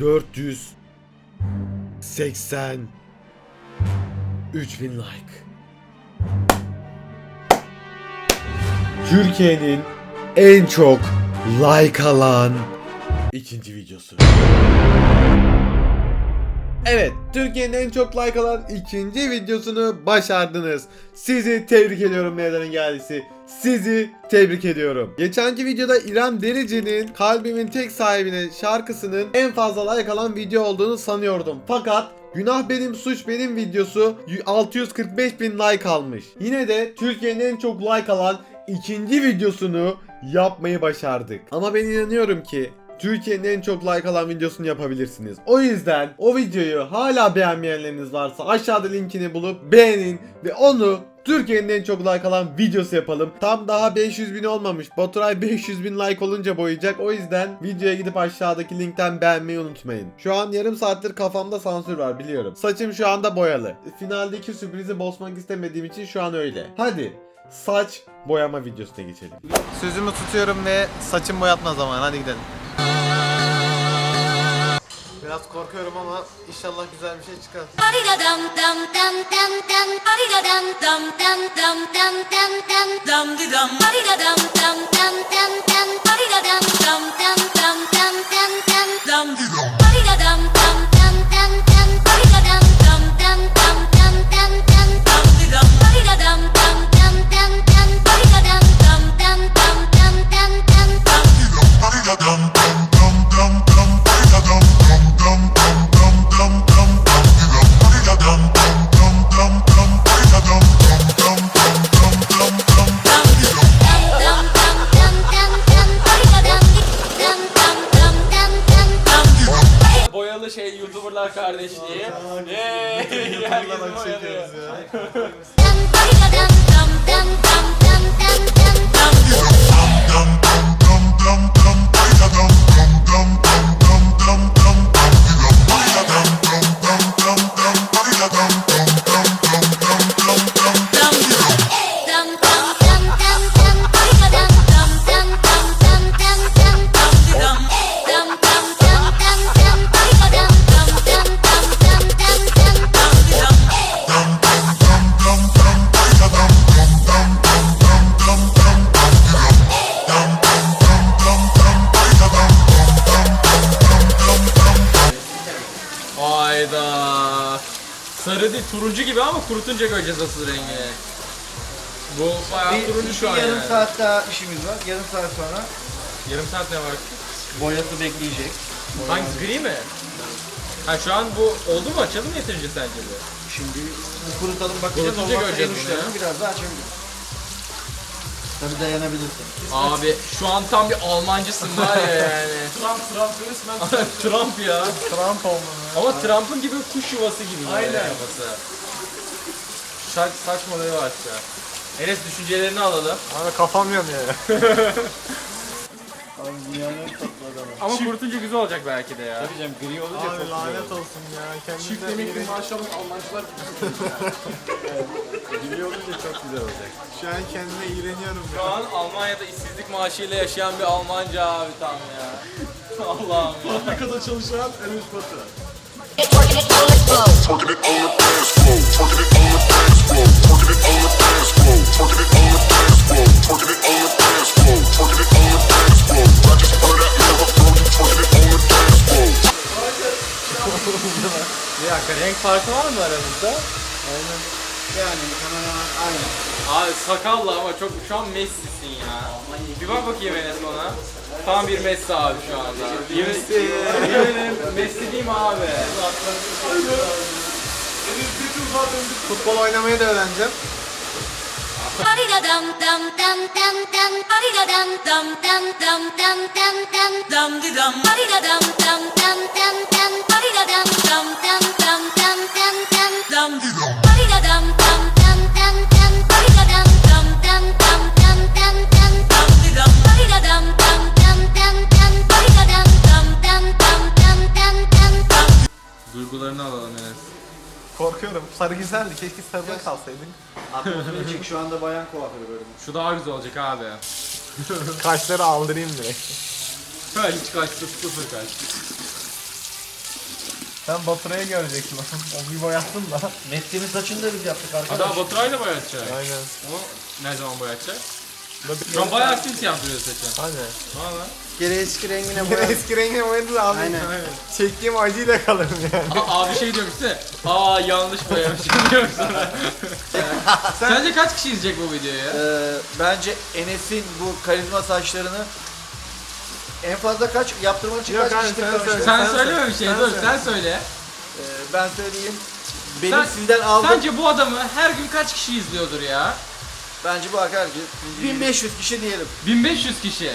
480 3000 like. Türkiye'nin en çok like alan ikinci videosu. Evet, Türkiye'nin en çok like alan ikinci videosunu başardınız. Sizi tebrik ediyorum Neden geldisi. Sizi tebrik ediyorum. Geçenki videoda İrem Derici'nin Kalbimin Tek Sahibine şarkısının en fazla like alan video olduğunu sanıyordum. Fakat Günah Benim Suç Benim videosu 645 bin like almış. Yine de Türkiye'nin en çok like alan ikinci videosunu yapmayı başardık. Ama ben inanıyorum ki Türkiye'nin en çok like alan videosunu yapabilirsiniz. O yüzden o videoyu hala beğenmeyenleriniz varsa aşağıda linkini bulup beğenin ve onu Türkiye'nin en çok like alan videosu yapalım. Tam daha 500 bin olmamış. Baturay 500 bin like olunca boyayacak. O yüzden videoya gidip aşağıdaki linkten beğenmeyi unutmayın. Şu an yarım saattir kafamda sansür var biliyorum. Saçım şu anda boyalı. Finaldeki sürprizi bozmak istemediğim için şu an öyle. Hadi saç boyama videosuna geçelim. Sözümü tutuyorum ve saçım boyatma zamanı. Hadi gidelim. Biraz korkuyorum ama inşallah güzel bir şey çıkar. Dum, dum, dum, Sarı değil turuncu gibi ama kurutunca göreceğiz asıl rengini. Bu bayağı Bir, turuncu şu an bir yarım yani. saat daha işimiz var. Yarım saat sonra Yarım saat ne var? boyası bekleyecek. Hangisi gri mi? Ha şu an bu oldu mu açalım mı yeterince sence bu? Şimdi kurutalım bakacağız. Kurutunca Olmazsa göreceğiz bunu uçlarını ya. biraz daha açabiliriz. Tabii dayanabilirsin. Abi şu an tam bir Almancısın var ya yani. Trump, Trump resmen. Trump ya. Trump olmalı. Ama Trump'ın gibi kuş yuvası gibi böyle kafası. Saç, saç modeli var hatta. Enes düşüncelerini alalım. Abi kafam yanıyor ya. Abi dünyanın tatlı adamı. Ama kurutunca güzel olacak belki de ya. Diyeceğim gri olunca çok güzel olur. olsun ya. Kendinize Çift emekli maşallah Almancılar Gri olunca çok güzel olacak. Şu an kendime iğreniyorum Şu ya. an Almanya'da işsizlik maaşıyla yaşayan bir Almanca abi tam ya. Allah'ım ya. Fabrikada çalışan Enes Batı. Twerking it on the floor. Twerking it on the dance floor. Twerking it on the dance floor. Twerking it on the dance floor. Twerking it on the dance floor. Twerking it on the dance floor. Twerking it on the dance floor. I just heard that little girl twerking it on the dance floor. Bir dakika renk farkı var mı aramızda? Yani hemen hemen aynı. Abi sakallı ama çok şu an Messi'sin ya. Bir bak bakayım Enes ona. Tam bir Messi abi şu anda. Messi. Yemin Messi değil mi abi? Futbol oynamayı da öğreneceğim. Dum, dum, dum, Korkuyorum. Sarı güzeldi. Keşke sarıda kalsaydık. Aklımızda çık şu anda bayan kuaförü bölümü. Şu daha güzel olacak abi. Kaşları aldırayım direkt. Ha hiç kaçtı sıfır kaç. Sen Baturay'ı göreceksin. o bir boyattın da. Messi'nin saçını da biz yaptık arkadaşlar. Adam Baturay'la boyatacak. Aynen. O ne zaman boyatacak? Şu an bayağı simsiyah duruyor saçın. Hani. Valla. Geri eski rengine Yine boyadık. eski rengine boyadı abi. Aynen. Çektiğim acıyla kalırım yani. A- abi şey diyorum işte. Aa yanlış boyamışım diyorum sana. Sence kaç kişi izleyecek bu videoyu ya? Ee, bence Enes'in bu karizma saçlarını en fazla kaç yaptırmak için Yok kaç abi, kişi sen söyle. Sen sen söyleme söyle, bir şey sen dur söyle. sen söyle. Ee, ben söyleyeyim. Benim Sen- sizden aldığım Sence bu adamı her gün kaç kişi izliyordur ya? bence bu arkadaşlar 1500 kişi diyelim. 1500 kişi.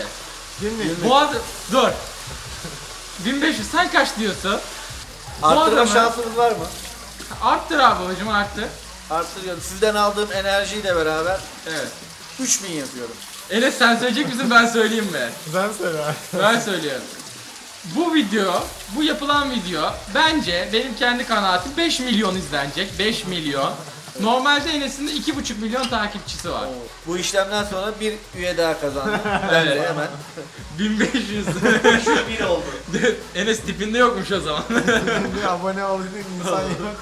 Şimdi Bu adam... Dur. 1500 sen kaç diyorsun? Arttırma adamı- şansınız var mı? Arttır abi hocam arttır. Arttırıyorum. Sizden aldığım enerjiyle beraber Evet. 3000 yapıyorum. Enes sen söyleyecek misin ben söyleyeyim mi? sen söyle abi. Ben söylüyorum. Bu video, bu yapılan video bence benim kendi kanaatim 5 milyon izlenecek. 5 milyon. Normalde Enes'in de 2,5 milyon takipçisi var. Bu işlemden sonra bir üye daha kazandım. ben de Evet. hemen. 1500. bir oldu. Enes tipinde yokmuş o zaman. Bir abone olduğun insan yok.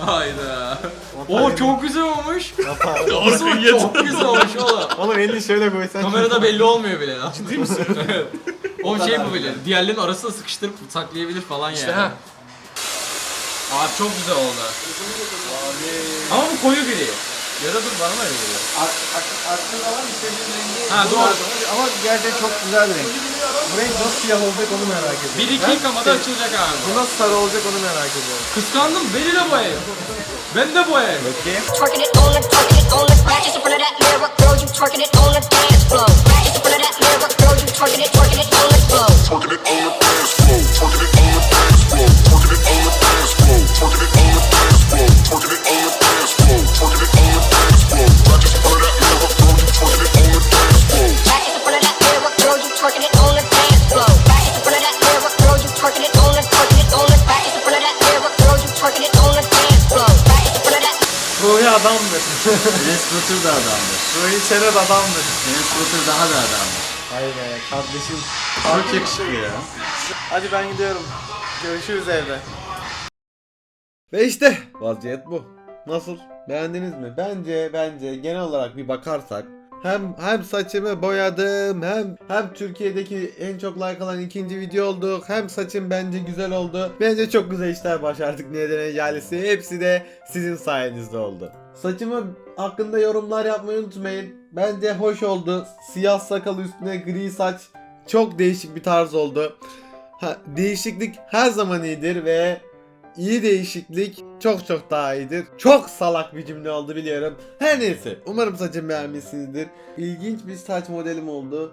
Hayda. Oo çok güzel olmuş. Nasıl çok güzel olmuş oğlum. Oğlum elini şöyle koysan. Kamerada belli olmuyor bile. Ciddi misin? o şey bu bile. Diğerlerin arasına sıkıştırıp saklayabilir falan yani. ha. Abi çok güzel oldu. Ama bu koyu gri. Ya da dur bana mı öyle geliyor? Aslında var istediğim rengi. Ha doğru. Ama gerçekten çok güzel bir renk. Bu renk nasıl siyah olacak onu merak ediyorum. Bir iki yıkamada açılacak abi. Bu nasıl sarı olacak onu merak ediyorum. Kıskandım. Beni de boyayın. Ben de boyayım. Twerking it on the, twerking it on the. Just in front of that mirror, girl, you twerking it Ruhi adamdır. Enes Batur da adamdır. Ruhi Çenet adamdır. Enes Batur daha da adamdır. Hayır be kardeşim. Çok yakışıklı ya. Hadi ben gidiyorum. Görüşürüz evde. Ve işte vaziyet bu. Nasıl? Beğendiniz mi? Bence bence genel olarak bir bakarsak hem hem saçımı boyadım hem hem Türkiye'deki en çok like alan ikinci video olduk hem saçım bence güzel oldu. Bence çok güzel işler başardık Nedene Yalisi. Hepsi de sizin sayenizde oldu. Saçımı hakkında yorumlar yapmayı unutmayın. Bence hoş oldu. Siyah sakal üstüne gri saç çok değişik bir tarz oldu. Ha, değişiklik her zaman iyidir ve İyi değişiklik çok çok daha iyidir. Çok salak bir cümle oldu biliyorum. Her neyse umarım saçımı beğenmişsinizdir. İlginç bir saç modelim oldu.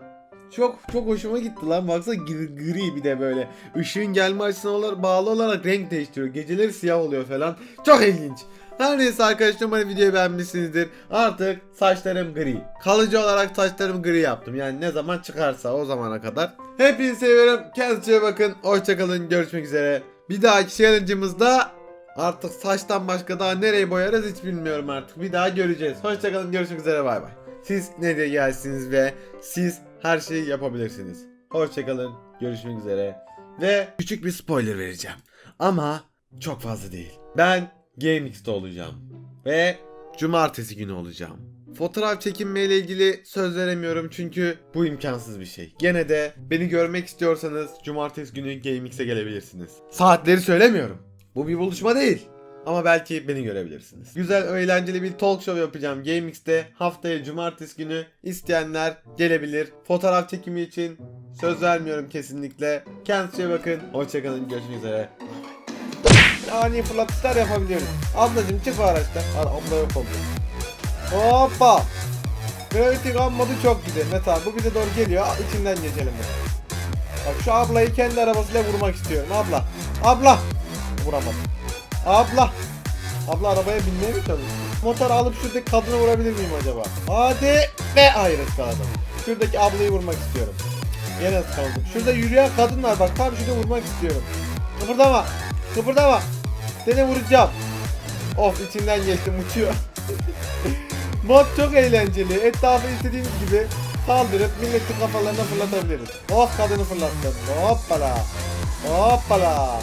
Çok çok hoşuma gitti lan. Baksana gri, gri bir de böyle. Işığın gelme açısına bağlı olarak renk değiştiriyor. Geceleri siyah oluyor falan. Çok ilginç. Her neyse arkadaşlar umarım videoyu beğenmişsinizdir. Artık saçlarım gri. Kalıcı olarak saçlarımı gri yaptım. Yani ne zaman çıkarsa o zamana kadar. Hepinizi seviyorum. Kendinize bakın. Hoşçakalın. Görüşmek üzere. Bir dahaki challenge'ımızda artık saçtan başka daha nereyi boyarız hiç bilmiyorum artık. Bir daha göreceğiz. Hoşçakalın. Görüşmek üzere. Bay bay. Siz ne diye gelsiniz ve siz her şeyi yapabilirsiniz. Hoşçakalın. Görüşmek üzere. Ve küçük bir spoiler vereceğim. Ama çok fazla değil. Ben GameX'te olacağım. Ve cumartesi günü olacağım. Fotoğraf çekinmeyle ilgili söz veremiyorum çünkü bu imkansız bir şey. Gene de beni görmek istiyorsanız cumartesi günü GameX'e gelebilirsiniz. Saatleri söylemiyorum. Bu bir buluşma değil. Ama belki beni görebilirsiniz. Güzel eğlenceli bir talk show yapacağım GameX'te. Haftaya cumartesi günü isteyenler gelebilir. Fotoğraf çekimi için söz vermiyorum kesinlikle. Kendinize bakın. Hoşçakalın. Görüşmek üzere. Ani fırlatışlar yapabiliyoruz. Ablacım çık o araçtan. Abla yok oldu. Hoppa. Gravity modu çok güzel. Mesela bu bize doğru geliyor. İçinden geçelim bunu. Bak şu ablayı kendi arabasıyla vurmak istiyorum. Abla. Abla. Vuramadım. Abla. Abla arabaya binmeye mi çalışıyor? Motor alıp şuradaki kadını vurabilir miyim acaba? Hadi. Ve hayır ıskaladım. Şuradaki ablayı vurmak istiyorum. Yine ıskaladım. Şurada yürüyen kadın var bak. Tam şurada vurmak istiyorum. Kıpırdama. Kıpırdama. Seni vuracağım. Of içinden geçtim uçuyor. Mod çok eğlenceli. Etrafı istediğimiz gibi saldırıp milletin kafalarına fırlatabiliriz. Oh kadını fırlattım. Hoppala. Hoppala.